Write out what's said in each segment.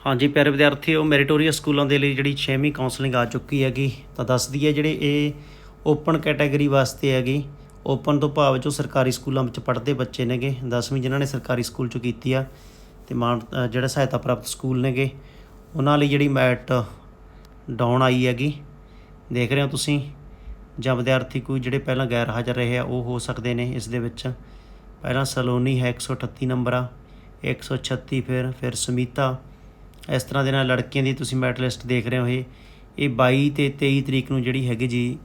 ਹਾਂਜੀ ਪਿਆਰੇ ਵਿਦਿਆਰਥੀਓ ਮੈਰੀਟੋਰੀਅਸ ਸਕੂਲਾਂ ਦੇ ਲਈ ਜਿਹੜੀ 6ਵੀਂ ਕਾਉਂਸਲਿੰਗ ਆ ਚੁੱਕੀ ਹੈਗੀ ਤਾਂ ਦੱਸਦੀ ਹੈ ਜਿਹੜੇ ਇਹ ਓਪਨ ਕੈਟਾਗਰੀ ਵਾਸਤੇ ਹੈਗੀ ਓਪਨ ਤੋਂ ਭਾਵ ਜੋ ਸਰਕਾਰੀ ਸਕੂਲਾਂ ਵਿੱਚ ਪੜ੍ਹਦੇ ਬੱਚੇ ਨੇਗੇ 10ਵੀਂ ਜਿਨ੍ਹਾਂ ਨੇ ਸਰਕਾਰੀ ਸਕੂਲ ਚੋਂ ਕੀਤੀ ਆ ਤੇ ਮਾਨ ਅ, ਜਿਹੜਾ ਸਹਾਇਤਾ ਪ੍ਰਾਪਤ ਸਕੂਲ ਨੇਗੇ ਉਹਨਾਂ ਲਈ ਜਿਹੜੀ ਮੈਟ ਡਾਊਨ ਆਈ ਹੈਗੀ ਦੇਖ ਰਹੇ ਹੋ ਤੁਸੀਂ ਜਾਂ ਵਿਦਿਆਰਥੀ ਕੋਈ ਜਿਹੜੇ ਪਹਿਲਾਂ ਗੈਰ ਹਾਜ਼ਰ ਰਹੇ ਆ ਉਹ ਹੋ ਸਕਦੇ ਨੇ ਇਸ ਦੇ ਵਿੱਚ ਪਹਿਲਾਂ ਸਲੋਨੀ ਹੈ 138 ਨੰਬਰ ਆ 136 ਫਿਰ ਫਿਰ ਸਮੀਤਾ ਇਸ ਤਰ੍ਹਾਂ ਦੇ ਨਾਲ ਲੜਕੀਆਂ ਦੀ ਤੁਸੀਂ ਮੈਟ ਲਿਸਟ ਦੇਖ ਰਹੇ ਹੋ ਇਹ। ਇਹ 22 ਤੇ 23 ਤਰੀਕ ਨੂੰ ਜਿਹੜੀ ਹੈਗੀ ਜੀ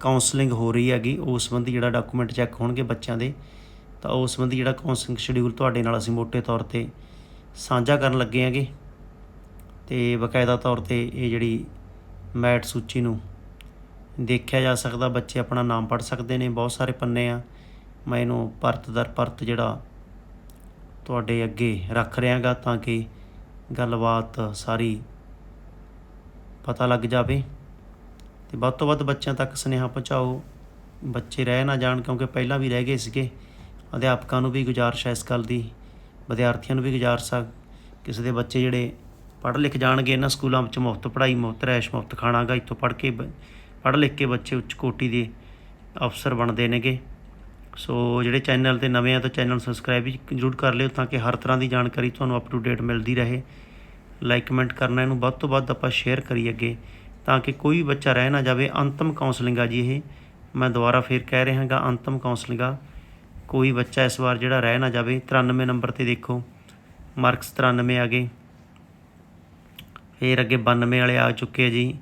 ਕਾਉਂਸਲਿੰਗ ਹੋ ਰਹੀ ਹੈਗੀ। ਉਸ ਸੰਬੰਧੀ ਜਿਹੜਾ ਡਾਕੂਮੈਂਟ ਚੈੱਕ ਹੋਣਗੇ ਬੱਚਿਆਂ ਦੇ, ਤਾਂ ਉਸ ਸੰਬੰਧੀ ਜਿਹੜਾ ਕਾਉਂਸਲਿੰਗ ਸ਼ਡਿਊਲ ਤੁਹਾਡੇ ਨਾਲ ਅਸੀਂ ਮੋٹے ਤੌਰ ਤੇ ਸਾਂਝਾ ਕਰਨ ਲੱਗੇ ਹਾਂਗੇ। ਤੇ ਬਕਾਇਦਾ ਤੌਰ ਤੇ ਇਹ ਜਿਹੜੀ ਮੈਟ ਸੂਚੀ ਨੂੰ ਦੇਖਿਆ ਜਾ ਸਕਦਾ, ਬੱਚੇ ਆਪਣਾ ਨਾਮ ਪੜ੍ਹ ਸਕਦੇ ਨੇ, ਬਹੁਤ ਸਾਰੇ ਪੰਨੇ ਆ। ਮੈਂ ਇਹਨੂੰ ਪਰਤ ਦਰ ਪਰਤ ਜਿਹੜਾ ਤੁਹਾਡੇ ਅੱਗੇ ਰੱਖ ਰਿਹਾਗਾ ਤਾਂ ਕਿ ਗੱਲਬਾਤ ਸਾਰੀ ਪਤਾ ਲੱਗ ਜਾਵੇ ਤੇ ਵੱਧ ਤੋਂ ਵੱਧ ਬੱਚਿਆਂ ਤੱਕ ਸੁਨੇਹਾ ਪਹੁੰਚਾਓ। ਬੱਚੇ ਰਹਿ ਨਾ ਜਾਣ ਕਿਉਂਕਿ ਪਹਿਲਾਂ ਵੀ ਰਹਿ ਗਏ ਸੀਗੇ। ਅਧਿਆਪਕਾਂ ਨੂੰ ਵੀ ਗੁਜ਼ਾਰਿਸ਼ ਹੈ ਇਸ ਗੱਲ ਦੀ, ਵਿਦਿਆਰਥੀਆਂ ਨੂੰ ਵੀ ਗੁਜ਼ਾਰਿਸ਼ ਆ, ਕਿਸੇ ਦੇ ਬੱਚੇ ਜਿਹੜੇ ਪੜ੍ਹ ਲਿਖ ਜਾਣਗੇ, ਇਹਨਾਂ ਸਕੂਲਾਂ ਵਿੱਚ ਮੁਫਤ ਪੜ੍ਹਾਈ, ਮੁਫਤ ਰੈਸ਼ ਮੁਫਤ ਖਾਣਾਗਾ ਇੱਥੋਂ ਪੜ੍ਹ ਕੇ ਬ- ਪੜ੍ਹ ਲਿਖ ਕੇ ਬੱਚੇ ਉੱਚ ਕੋਟੀ ਦੇ ਅਫਸਰ ਬਣਦੇ ਨੇਗੇ। ਸੋ ਜਿਹੜੇ ਚੈਨਲ ਤੇ ਨਵੇਂ ਆ ਤਾਂ ਚੈਨਲ ਸਬਸਕ੍ਰਾਈਬ ਵੀ ਜ਼ਰੂਰ ਕਰ ਲਿਓ ਤਾਂ ਕਿ ਹਰ ਤਰ੍ਹਾਂ ਦੀ ਜਾਣਕਾਰੀ ਤੁਹਾਨੂੰ ਅਪ ਟੂ ਡੇਟ ਮਿਲਦੀ ਰਹੇ। ਲਾਈਕ ਕਮੈਂਟ ਕਰਨਾ, ਇਹਨੂੰ ਵੱਧ ਤੋਂ ਵੱਧ ਆਪਾਂ ਸ਼ੇਅਰ ਕਰੀਏ ਅੱਗੇ ਤਾਂ ਕਿ ਕੋਈ ਬੱਚਾ ਰਹਿ ਨਾ ਜਾਵੇ। ਅੰਤਮ ਕਾਉਂਸਲਿੰਗ ਆ ਜੀ ਇਹ। ਮੈਂ ਦੁਬਾਰਾ ਫੇਰ ਕਹਿ ਰਿਹਾ ਹਾਂਗਾ, ਅੰਤਮ ਕਾਉਂਸਲਿੰਗ ਆ। ਕੋਈ ਬੱਚਾ ਇਸ ਵਾਰ ਜਿਹੜਾ ਰਹਿ ਨਾ ਜਾਵੇ 93 ਨੰਬਰ ਤੇ ਦੇਖੋ। ਮਾਰਕਸ 93 ਆ ਗਏ। ਫੇਰ ਅੱਗੇ 92 ਵਾਲੇ ਆ ਚੁੱਕੇ ਆ ਜੀ।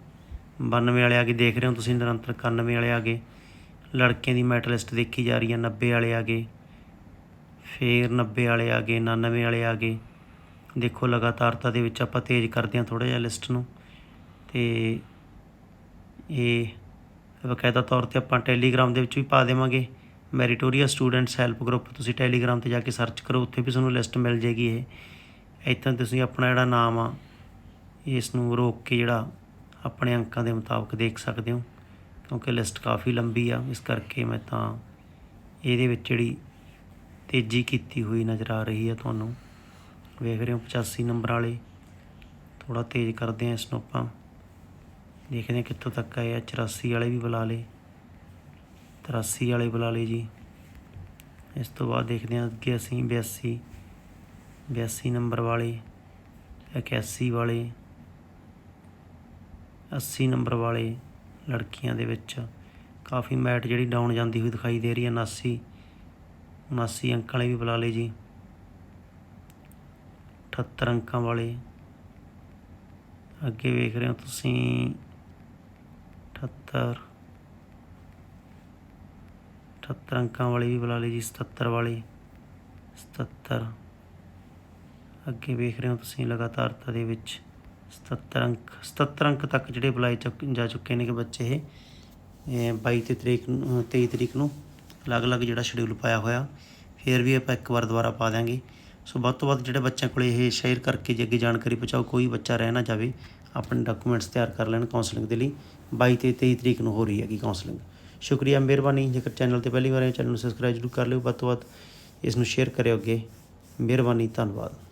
92 ਵਾਲੇ ਆ ਕੇ ਦੇਖ ਰਹੇ ਹੋ ਤੁਸੀਂ, ਨਿਰੰਤਰ 91 ਵਾਲੇ ਆ ਗਏ। ਲੜਕਿਆਂ ਦੀ ਮੈਟ ਲਿਸਟ ਦੇਖੀ ਜਾ ਰਹੀ ਹੈ 90 ਵਾਲੇ ਆ ਗਏ। ਫੇਰ 90 ਵਾਲੇ ਆ ਗਏ 99 ਵਾਲੇ ਆ ਗਏ। ਦੇਖੋ ਲਗਾਤਾਰਤਾ ਦੇ ਵਿੱਚ ਆਪਾਂ ਤੇਜ਼ ਕਰਦੇ ਹਾਂ ਥੋੜਾ ਜਿਹਾ ਲਿਸਟ ਨੂੰ। ਤੇ ਇਹ ਬਕਾਇਦਾ ਤੌਰ ਤੇ ਆਪਾਂ ਟੈਲੀਗ੍ਰਾਮ ਦੇ ਵਿੱਚ ਵੀ ਪਾ ਦੇਵਾਂਗੇ। ਮੈਰੀਟੋਰੀਅਸ ਸਟੂਡੈਂਟਸ ਹੈਲਪ ਗਰੁੱਪ, ਤੁਸੀਂ ਟੈਲੀਗ੍ਰਾਮ ਤੇ ਜਾ ਕੇ ਸਰਚ ਕਰੋ, ਉੱਥੇ ਵੀ ਤੁਹਾਨੂੰ ਲਿਸਟ ਮਿਲ ਜੇਗੀ ਇਹ। ਇੱਥੋਂ ਤੁਸੀਂ ਆਪਣਾ ਜਿਹੜਾ ਨਾਮ ਆ, ਇਸ ਨੂੰ ਰੋਕ ਕੇ ਜਿਹੜਾ ਆਪਣੇ ਅੰਕਾਂ ਦੇ ਮੁਤਾਬਕ ਦੇਖ ਸਕਦੇ ਹੋ। ਕਿਉਂਕਿ ਲਿਸਟ ਕਾਫੀ ਲੰਬੀ ਆ, ਇਸ ਕਰਕੇ ਮੈਂ ਤਾਂ ਇਹਦੇ ਵਿੱਚ ਜਿਹੜੀ ਤੇਜ਼ੀ ਕੀਤੀ ਹੋਈ ਨਜ਼ਰ ਆ ਰਹੀ ਹੈ ਤੁਹਾਨੂੰ। ਵੇਖ ਰਹੇ ਹੋ 85 ਨੰਬਰ ਵਾਲੇ ਥੋੜਾ ਤੇਜ਼ ਕਰਦੇ ਆ ਇਸ ਨੂੰ ਆਪਾਂ। ਦੇਖਦੇ ਹਾਂ ਕਿੱਥੋਂ ਤੱਕ ਆਏ ਆ 84 ਵਾਲੇ ਵੀ ਬੁਲਾ ਲਏ। 83 ਵਾਲੇ ਬੁਲਾ ਲਏ ਜੀ। ਇਸ ਤੋਂ ਬਾਅਦ ਦੇਖਦੇ ਹਾਂ ਅੱਗੇ ਅਸੀਂ 82 82 ਨੰਬਰ ਵਾਲੇ 81 ਵਾਲੇ 80 ਨੰਬਰ ਵਾਲੇ। ਲੜਕੀਆਂ ਦੇ ਵਿੱਚ ਕਾਫੀ ਮੈਟ ਜਿਹੜੀ ਡਾਊਨ ਜਾਂਦੀ ਹੋਈ ਦਿਖਾਈ ਦੇ ਰਹੀ ਹੈ। 79 79 ਅੰਕਾਂ ਵਾਲੇ ਵੀ ਬੁਲਾ ਲਏ ਜੀ। 78 ਅੰਕਾਂ ਵਾਲੇ। ਅੱਗੇ ਵੇਖ ਰਹੇ ਹੋ ਤੁਸੀਂ। 78 78 ਅੰਕਾਂ ਵਾਲੇ ਵੀ ਬੁਲਾ ਲਏ ਜੀ 77 ਵਾਲੇ। 77 ਅੱਗੇ ਵੇਖ ਰਹੇ ਹੋ ਤੁਸੀਂ ਲਗਾਤਾਰਤਾ ਦੇ ਵਿੱਚ। 77 ਅੰਕ 77 ਅੰਕ ਤੱਕ ਜਿਹੜੇ ਬੁਲਾਏ ਚੁੱਕ ਜਾ ਚੁੱਕੇ ਨੇ ਕਿ ਬੱਚੇ ਇਹ। ਇਹ 22 ਤੇ ਤਰੀਕ ਨੂੰ 23 ਤਰੀਕ ਨੂੰ ਅਲੱਗ-ਅਲੱਗ ਜਿਹੜਾ ਸ਼ਡਿਊਲ ਪਾਇਆ ਹੋਇਆ। ਫਿਰ ਵੀ ਆਪਾਂ ਇੱਕ ਵਾਰ ਦੁਬਾਰਾ ਪਾ ਦਿਆਂਗੇ। ਸੋ ਵੱਧ ਤੋਂ ਵੱਧ ਜਿਹੜੇ ਬੱਚਿਆਂ ਕੋਲੇ ਇਹ ਸ਼ੇਅਰ ਕਰਕੇ ਜੇ ਅੱਗੇ ਜਾਣਕਾਰੀ ਪਹੁੰਚਾਓ, ਕੋਈ ਬੱਚਾ ਰਹਿ ਨਾ ਜਾਵੇ, ਆਪਣੇ ਡਾਕੂਮੈਂਟਸ ਤਿਆਰ ਕਰ ਲੈਣ ਕਾਉਂਸਲਿੰਗ ਦੇ ਲਈ। 22 ਤੇ 23 ਤਰੀਕ ਨੂੰ ਹੋ ਰਹੀ ਹੈਗੀ ਕਾਉਂਸਲਿੰਗ ਸ਼ੁਕਰੀਆ, ਮਿਹਰਬਾਨੀ। ਜੇਕਰ ਚੈਨਲ ਤੇ ਪਹਿਲੀ ਵਾਰ ਆਏ ਚੈਨਲ ਨੂੰ ਸਬਸਕ੍ਰਾਈਬ ਜ਼ਰੂਰ ਕਰ ਲਿਓ। ਵੱਧ ਤੋਂ ਵੱਧ ਇਸ ਨੂੰ ਸ਼ੇਅਰ ਕਰਿਓ ਅੱਗੇ। ਮਿਹਰਬਾਨੀ, ਧੰਨਵਾਦ।